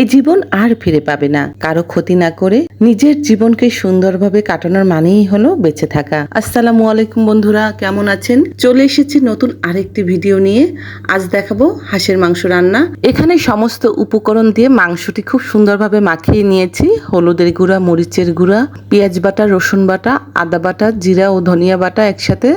এই জীবন আর ফিরে পাবে না। কারও ক্ষতি না করে নিজের জীবনকে সুন্দরভাবে কাটানোর মানেই হলো বেঁচে থাকা। আসসালামু আলাইকুম বন্ধুরা, কেমন আছেন? চলে এসেছি নতুন আরেকটি ভিডিও নিয়ে। আজ দেখাবো হাঁসের মাংস রান্না। এখানে সমস্ত উপকরণ দিয়ে মাংসটি খুব সুন্দরভাবে মাখিয়ে নিয়েছি। হলুদের গুঁড়া, মরিচের গুঁড়া, পেঁয়াজ বাটা, রসুন বাটা, আদা বাটা, জিরা ও ধনিয়া বাটা একসাথে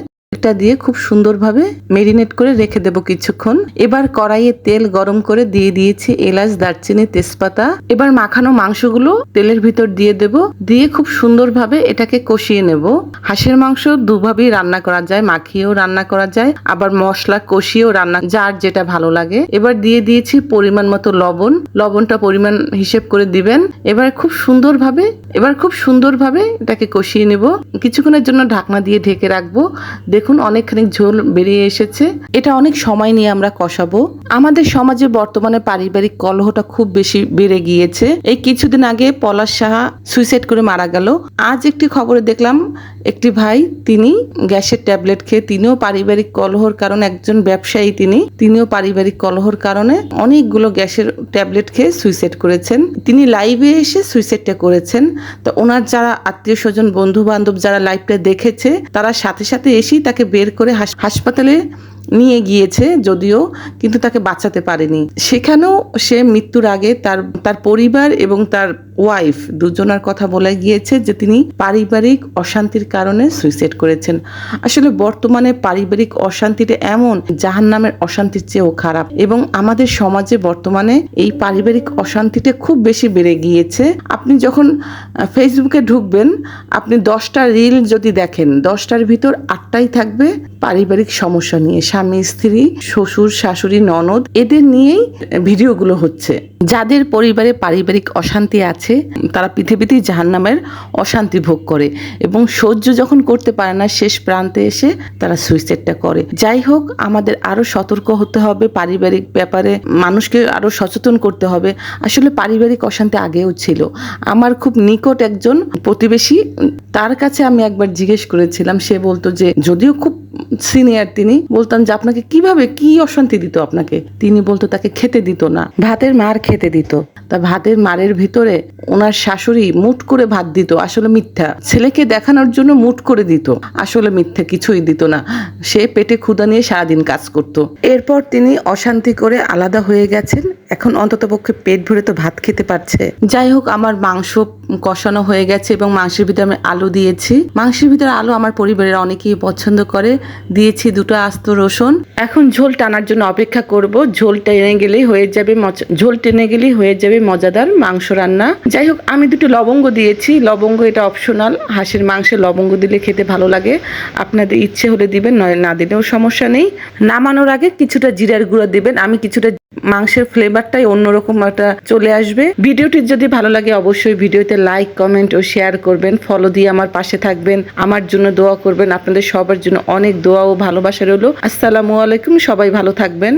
এটা দিয়ে খুব সুন্দরভাবে মেরিনেট করে রেখে দেবো কিছুক্ষণ। এবার কড়াইয়ে তেল গরম করে দিয়ে দিয়েছি এলাচ, দারচিনি, তেজপাতা। এবার মাখানো মাংসগুলো তেলের ভিতর দিয়ে দেব। দিয়ে খুব সুন্দরভাবে এটাকে কষিয়ে নেব। হাঁসের মাংস দুভাবেই রান্না করা যায়, মাখিয়েও রান্না করা যায়। আবার মশলা কষিয়েও রান্না যার যেটা ভালো লাগে। এবার দিয়ে দিয়েছি পরিমাণ মতো লবণ। লবণটা পরিমাণ হিসেব করে দিবেন। এবার খুব সুন্দরভাবে এবার খুব সুন্দরভাবে এটাকে কষিয়ে নেব। কিছুক্ষণের জন্য ঢাকনা দিয়ে ঢেকে রাখব। দেখুন, অনেকখানি ঝোল বেরিয়ে এসেছে। এটা অনেক সময় নিয়ে আমরা কষাবো। আমাদের সমাজে বর্তমানে পারিবারিক কলহটা খুব বেশি বেড়ে গিয়েছে। এই কিছুদিন আগে পলাশ সাহা সুইসাইড করে মারা গেল। আজ একটি খবরে দেখলাম, একটি ভাই তিনি গ্যাসের ট্যাবলেট খেয়ে তিনিও পারিবারিক কলহর কারণে একজন ব্যবসায়ী তিনি, তিনিও পারিবারিক কলহর কারণে অনেকগুলো গ্যাসের ট্যাবলেট খেয়ে সুইসাইড করেছেন। তিনি লাইভে এসে সুইসাইডটা করেছেন। তো ওনার যারা আত্মীয় স্বজন বন্ধু বান্ধব যারা লাইভটা দেখেছে, তারা সাথে সাথে এসেই তাকে বের করে হাস- হাসপাতালে নিয়ে গিয়েছে যদিও, কিন্তু তাকে বাঁচাতে পারেনি। সেখানেও সে মৃত্যুর আগে তার তার পরিবার এবং তার ওয়াইফ দুজনার কথা বলে গিয়েছে যে তিনি পারিবারিক অশান্তির কারণে সুইসাইড করেছেন। আসলে বর্তমানে পারিবারিক অশান্তিটা এমন জাহান নামের অশান্তির চেয়েও খারাপ এবং আমাদের সমাজে বর্তমানে এই পারিবারিক অশান্তিটা খুব বেশি বেড়ে গিয়েছে। আপনি যখন ফেসবুকে ঢুকবেন, আপনি দশটা রিল যদি দেখেন, দশটার ভিতর আটটাই থাকবে পারিবারিক সমস্যা নিয়ে। স্বামী, স্ত্রী, শ্বশুর, শাশুড়ি, ননদ, এদের নিয়েই ভিডিওগুলো হচ্ছে। যাদের পরিবারে পারিবারিক অশান্তি আছে তারা পৃথিবীতেই জাহান্নামের অশান্তি ভোগ করে এবং সহ্য যখন করতে পারে না, শেষ প্রান্তে এসে তারা সুইসাইডটা করে। যাই হোক, আমাদের আরও সতর্ক হতে হবে, পারিবারিক ব্যাপারে মানুষকে আরও সচেতন করতে হবে। আসলে পারিবারিক অশান্তি আগেও ছিল। আমার খুব নিকট একজন প্রতিবেশী, তার কাছে আমি একবার জিজ্ঞেস করেছিলাম, সে বলতো যে, যদিও খুব সিনিয়র তিনি, বলতাম যে, আপনাকে কীভাবে কি অশান্তি দিত আপনাকে? তিনি বলতো, তাকে খেতে দিত না। ভাতের মার খেতে দিত। তা ভাতের মারের ভিতরে ওনার শাশুড়ি মুট করে ভাত দিত, আসলে মিথ্যা। ছেলেকে দেখানোর জন্য মুট করে দিত, আসলে মিথ্যা কিছুই দিত না। সে পেটে ক্ষুদা নিয়ে সারাদিন কাজ করত। এরপর তিনি অশান্তি করে আলাদা হয়ে গেছেন। এখন অন্ততপক্ষে পেট ভরে তো ভাত খেতে পারছে। যাই হোক, আমার মাংস কষানো হয়ে গেছে এবং মাংসের ভিতরে আমি আলু দিয়েছি। মাংসের ভিতরে আলু আমার পরিবারের অনেকেই পছন্দ করে। দিয়েছি দুটো আস্ত রসুন। এখন ঝোল টানার জন্য অপেক্ষা করব। ঝোল টেনে গেলেই হয়ে যাবে ঝোল টেনে গেলেই হয়ে যাবে মজাদার মাংস রান্না। যাই হোক, আমি দুটো লবঙ্গ দিয়েছি। লবঙ্গ এটা অপশনাল হাঁসের মাংসে লবঙ্গ দিলে খেতে ভালো লাগে। আপনাদের ইচ্ছে হলে দিবেন নয় না দিলেও সমস্যা নেই। নামানোর আগে কিছুটা জিরার গুঁড়ো দিবেন। আমি কিছুটা মাংসের ফ্লেভারটাই অন্যরকম একটা চলে আসবে। ভিডিওটি যদি ভালো লাগে, অবশ্যই ভিডিওতে লাইক কমেন্ট ও শেয়ার করবেন। ফলো দিয়ে আমার পাশে থাকবেন। আমার জন্য দোয়া করবেন। আপনাদের সবার জন্য অনেক দোয়া ও ভালোবাসা রইল। আসসালামু আলাইকুম। সবাই ভালো থাকবেন।